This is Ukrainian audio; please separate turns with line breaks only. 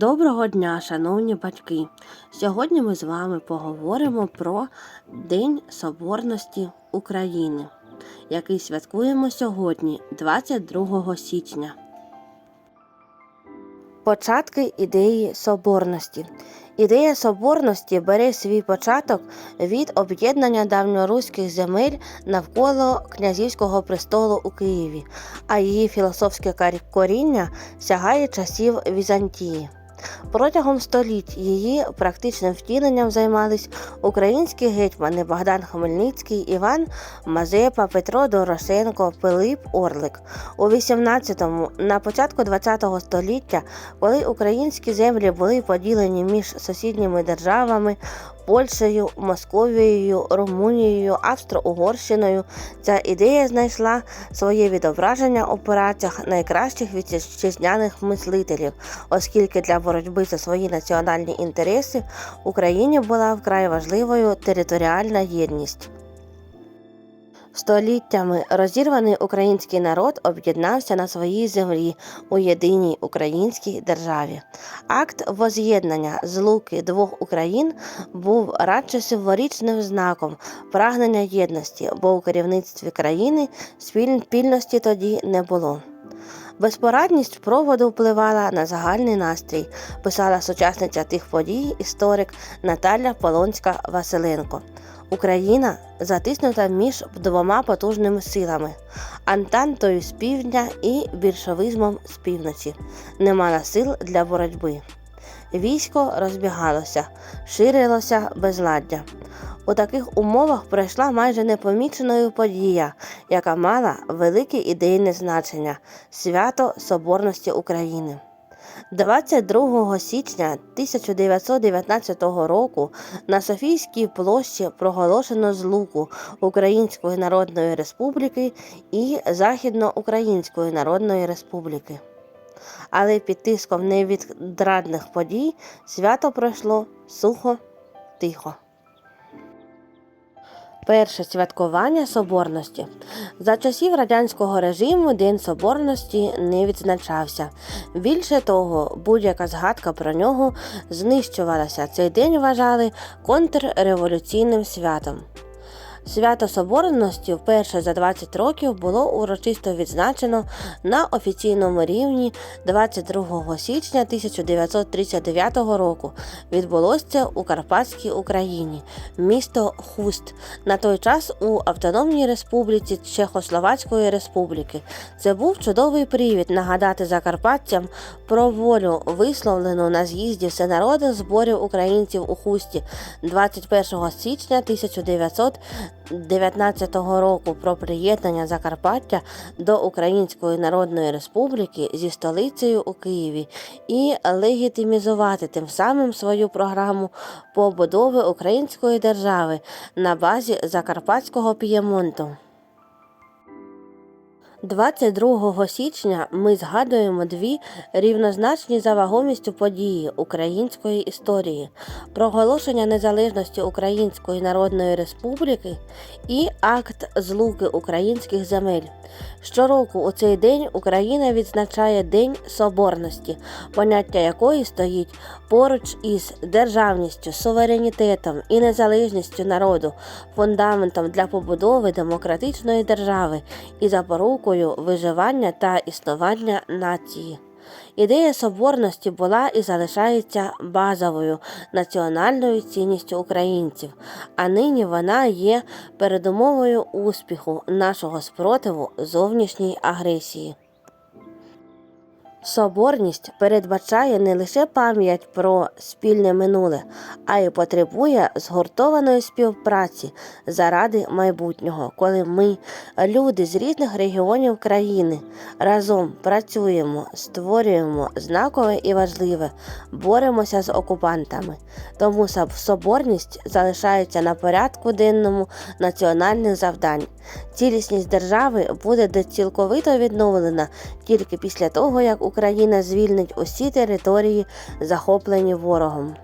Доброго дня, шановні батьки! Сьогодні ми з вами поговоримо про День Соборності України, який святкуємо сьогодні, 22 січня. Початки ідеї соборності. Ідея соборності бере свій початок від об'єднання давньоруських земель навколо князівського престолу у Києві, а її філософське коріння сягає часів Візантії. Протягом століть її практичним втіленням займались українські гетьмани Богдан Хмельницький, Іван Мазепа, Петро Дорошенко, Пилип Орлик. У 18-му, на початку ХХ століття, коли українські землі були поділені між сусідніми державами Польщею, Московією, Румунією, Австро-Угорщиною, ця ідея знайшла своє відображення у працях найкращих вітчизняних мислителів, оскільки для боротьби за свої національні інтереси Україні була вкрай важливою територіальна єдність. Століттями розірваний український народ об'єднався на своїй землі у єдиній українській державі. Акт воз'єднання злуки двох Україн був радше символічним знаком прагнення єдності, бо у керівництві країни спільності тоді не було. Безпорадність проводу впливала на загальний настрій, писала сучасниця тих подій історик Наталя Полонська Василенко. Україна затиснута між двома потужними силами антантою з півдня і більшовизмом з півночі. Не мала сил для боротьби. Військо розбігалося, ширилося безладдя. У таких умовах пройшла майже непоміченою подія, яка мала велике ідейне значення свято Соборності України. 22 січня 1919 року на Софійській площі проголошено злуку Української Народної Республіки і Західноукраїнської Народної Республіки. Але під тиском невідрадних подій свято пройшло сухо, тихо. Перше святкування Соборності. За часів радянського режиму День Соборності не відзначався. Більше того, будь-яка згадка про нього знищувалася. Цей день вважали контрреволюційним святом. Свято Соборності вперше за 20 років було урочисто відзначено на офіційному рівні 22 січня 1939 року. Відбулося це у Карпатській Україні, місто Хуст. На той час у Автономній Республіці Чехословацької Республіки. Це був чудовий привід нагадати закарпатцям про волю, висловлену на з'їзді всенародних зборів українців у Хусті 21 січня 1919 року про приєднання Закарпаття до Української Народної Республіки зі столицею у Києві і легітимізувати тим самим свою програму побудови української держави на базі Закарпатського П'ємонту. 22 січня ми згадуємо дві рівнозначні за вагомістю події української історії: проголошення незалежності Української Народної Республіки і акт злуки українських земель. Щороку у цей день Україна відзначає День Соборності, поняття якої стоїть поруч із державністю, суверенітетом і незалежністю народу, фундаментом для побудови демократичної держави і запорукою виживання та існування нації. Ідея соборності була і залишається базовою національною цінністю українців, а нині вона є передумовою успіху нашого спротиву зовнішній агресії. Соборність передбачає не лише пам'ять про спільне минуле, а й потребує згуртованої співпраці заради майбутнього, коли ми, люди з різних регіонів країни, разом працюємо, створюємо знакове і важливе, боремося з окупантами. Тому соборність залишається на порядку денному національних завдань. Цілісність держави буде цілковито відновлена тільки після того, як Україна звільнить усі території, захоплені ворогом.